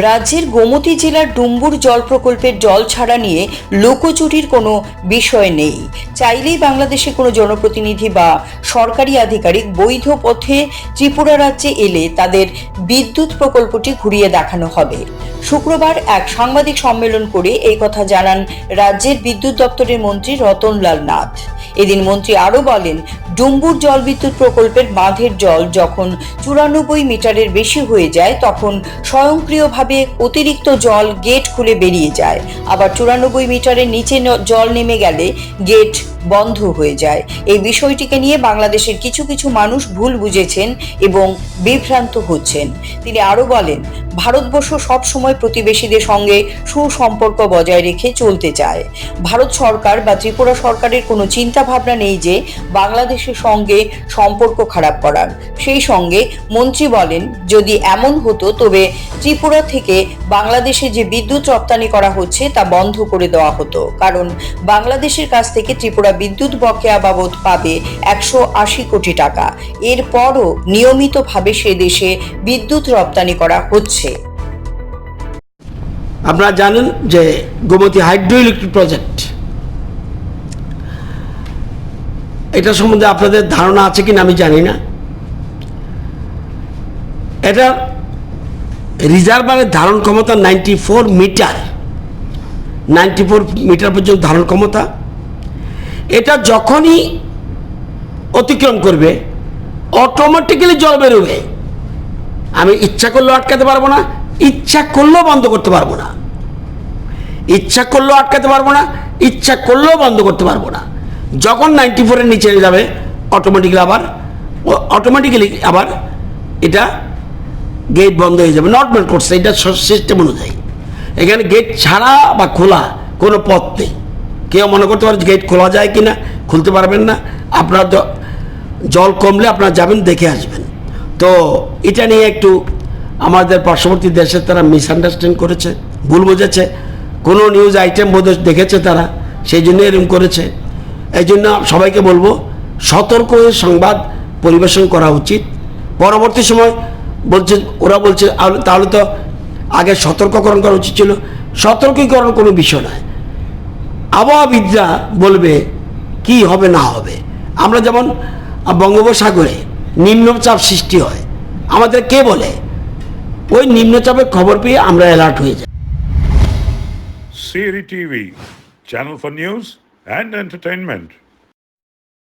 রাজ্যের গোমতী জেলার ডুম্বুর জল প্রকল্পের জল ছাড়া নিয়ে লোকচুরির কোনো বিষয় নেই। চাইলেই বাংলাদেশে কোনো জনপ্রতিনিধি বা সরকারি আধিকারিক বৈধ পথে ত্রিপুরা রাজ্যে এলে তাদের বিদ্যুৎ প্রকল্পটি ঘুরিয়ে দেখানো হবে। শুক্রবার এক সাংবাদিক সম্মেলন করে এই কথা জানান রাজ্যের বিদ্যুৎ দপ্তরের মন্ত্রী রতনলাল নাথ। এদিন মন্ত্রী আরও বলেন, ডুম্বুর জল বিদ্যুৎ প্রকল্পের বাঁধের জল যখন চুরানব্বই মিটারের বেশি হয়ে যায়, তখন স্বয়ংক্রিয়ভাবে অতিরিক্ত জল গেট খুলে বেরিয়ে যায়। আবার চুরানব্বই মিটারের নিচে জল নেমে গেলে গেট বন্ধ হয়ে যায়। এই বিষয়টিকে নিয়ে বাংলাদেশের কিছু কিছু মানুষ ভুল বুঝেছেন এবং বিভ্রান্ত হচ্ছেন। তিনি আরও বলেন ভারতবর্ষ সবসময় প্রতিবেশীদের সঙ্গে সুসম্পর্ক বজায় রেখে চলতে চায়। ভারত সরকার বা ত্রিপুরা সরকারের কোনো চিন্তা ভাবনা নেই যে বাংলাদেশের সঙ্গে সম্পর্ক খারাপ করার। সেই সঙ্গে মন্ত্রী বলেন, যদি এমন হতো, তবে ত্রিপুরা থেকে বাংলাদেশে যে বিদ্যুৎ রপ্তানি করা হচ্ছে, তা বন্ধ করে দেওয়া হতো। কারণ বাংলাদেশের কাছ থেকে ত্রিপুরা বিদ্যুৎ বকেয়া বাবদ পাবে একশো আশি কোটি টাকা। এরপরও নিয়মিতভাবে সে দেশে বিদ্যুৎ রপ্তানি করা হচ্ছে। আপনারা জানেন যে গোমতী হাইড্রো ইলেকট্রিক প্রজেক্ট, এটা সম্বন্ধে আপনাদের ধারণা আছে কিনা আমি জানি না। এটা রিজার্ভারের ধারণ ক্ষমতা ninety four metre, ninety four metre পর্যন্ত ধারণ ক্ষমতা। এটা যখনই অতিক্রম করবে অটোমেটিক্যালি জল বেরোবে। আমি ইচ্ছা করলেও আটকাতে পারব না ইচ্ছা করলেও বন্ধ করতে পারব না। ইচ্ছা করলেও আটকাতে পারব না, ইচ্ছা করলেও বন্ধ করতে পারব না। যখন নাইনটি ফোরের নিচে যাবে অটোমেটিক্যালি আবার অটোমেটিক্যালি আবার এটা গেট বন্ধ হয়ে যাবে নট নর্মাল করছে, এটা সিস্টেম অনুযায়ী। এখানে গেট ছাড়া বা খোলা কোনো পথ নেই। কেউ মনে করতে পারে গেট খোলা যায় কি না খুলতে পারবেন না। আপনার জল কমলে আপনারা যাবেন, দেখে আসবেন। তো এটা নিয়ে একটু আমাদের পার্শ্ববর্তী দেশে তারা মিসআন্ডারস্ট্যান্ড করেছে, ভুল বুঝেছে। কোনো নিউজ আইটেম বোধহয় দেখেছে তারা, সেই জন্য এরকম করেছে। এই জন্য সবাইকে বলব, সতর্ক হয়ে সংবাদ পরিবেশন করা উচিত। পরবর্তী সময় বলছে, ওরা বলছে তাহলে তো আগে সতর্ককরণ করা উচিত ছিল। সতর্কীকরণ কোনো বিষয় নয়। আবহাওয়াবিদরা বলবে, কি হবে, না হবে? আমরা যেমন বঙ্গোপসাগরে নিম্নচাপ সৃষ্টি হয়, আমাদের কে বলে? ওই নিম্নচাপে খবর পেয়ে আমরা অ্যালার্ট হয়ে যাই। Siri TV channel for news and entertainment